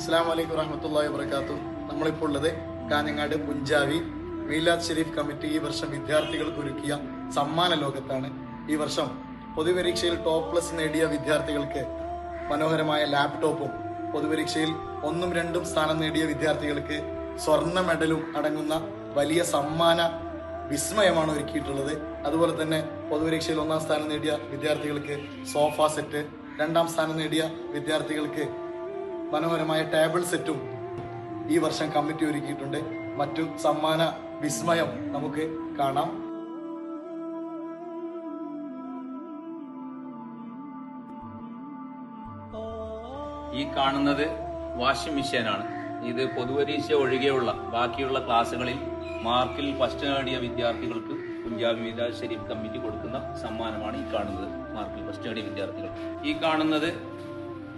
അസ്സാം വലൈക്കും വറഹമത്തല്ലാ വാബർക്കാത്തു നമ്മളിപ്പോൾ ഉള്ളത് കാഞ്ഞങ്ങാട് പുഞ്ചാവി മീലാദ് ഷെരീഫ് കമ്മിറ്റി ഈ വർഷം വിദ്യാർത്ഥികൾക്ക് ഒരുക്കിയ സമ്മാന ലോകത്താണ്. ഈ വർഷം പൊതുപരീക്ഷയിൽ ടോപ്പ് പ്ലസ് നേടിയ വിദ്യാർത്ഥികൾക്ക് മനോഹരമായ ലാപ്ടോപ്പും പൊതുപരീക്ഷയിൽ ഒന്നും രണ്ടും സ്ഥാനം നേടിയ വിദ്യാർത്ഥികൾക്ക് സ്വർണ മെഡലും അടങ്ങുന്ന വലിയ സമ്മാന വിസ്മയമാണ് ഒരുക്കിയിട്ടുള്ളത്. അതുപോലെ തന്നെ പൊതുപരീക്ഷയിൽ ഒന്നാം സ്ഥാനം നേടിയ വിദ്യാർത്ഥികൾക്ക് സോഫ സെറ്റ് രണ്ടാം സ്ഥാനം നേടിയ വിദ്യാർത്ഥികൾക്ക് മനോഹരമായ ടേബിൾ സെറ്റും ഈ വർഷം കമ്മിറ്റി ഒരുക്കിയിട്ടുണ്ട്. മറ്റു സമ്മാന വിസ്മയം നമുക്ക് കാണാം. ഈ കാണുന്നത് വാഷിംഗ് മെഷീനാണ് ഇത് പൊതുപരീക്ഷ ഒഴികെയുള്ള ബാക്കിയുള്ള ക്ലാസ്സുകളിൽ മാർക്കിൽ ഫസ്റ്റ് നേടിയ വിദ്യാർത്ഥികൾക്ക് പഞ്ചാബ് ഷെരീഫ് കമ്മിറ്റി കൊടുക്കുന്ന സമ്മാനമാണ് ഈ കാണുന്നത്. മാർക്കിൽ ഫസ്റ്റ് നേടിയ വിദ്യാർത്ഥികൾ ഈ കാണുന്നത്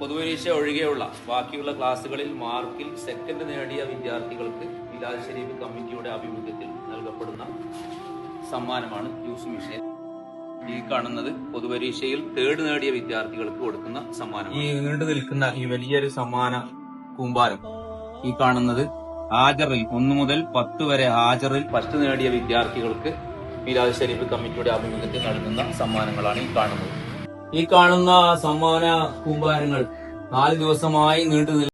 പൊതുപരീക്ഷ ഒഴികെയുള്ള ബാക്കിയുള്ള ക്ലാസ്സുകളിൽ മാർക്കിൽ സെക്കൻഡ് നേടിയ വിദ്യാർത്ഥികൾക്ക് ഇലാജ് ഷരീഫ് കമ്മിറ്റിയുടെ ആഭിമുഖ്യത്തിൽ നൽകപ്പെടുന്ന സമ്മാനമാണ് ജ്യൂസ് മെഷീൻ. ഈ കാണുന്നത് പൊതുപരീക്ഷയിൽ തേർഡ് നേടിയ വിദ്യാർത്ഥികൾക്ക് കൊടുക്കുന്ന സമ്മാനം ഈ നീണ്ടു നിൽക്കുന്ന ഈ വലിയൊരു സമ്മാന കൂമ്പാരം ഈ കാണുന്നത് ഹാജറിൽ ഒന്നു മുതൽ പത്ത് വരെ ഹാജറിൽ ഫസ്റ്റ് നേടിയ വിദ്യാർത്ഥികൾക്ക് മിലാദ് ഷരീഫ് കമ്മിറ്റിയുടെ ആഭിമുഖ്യത്തിൽ നൽകുന്ന സമ്മാനങ്ങളാണ് ഈ കാണുന്നത്. ഈ കാണുന്ന സമ്മാന കൂമ്പാരങ്ങൾ നാല് ദിവസമായി നീണ്ടു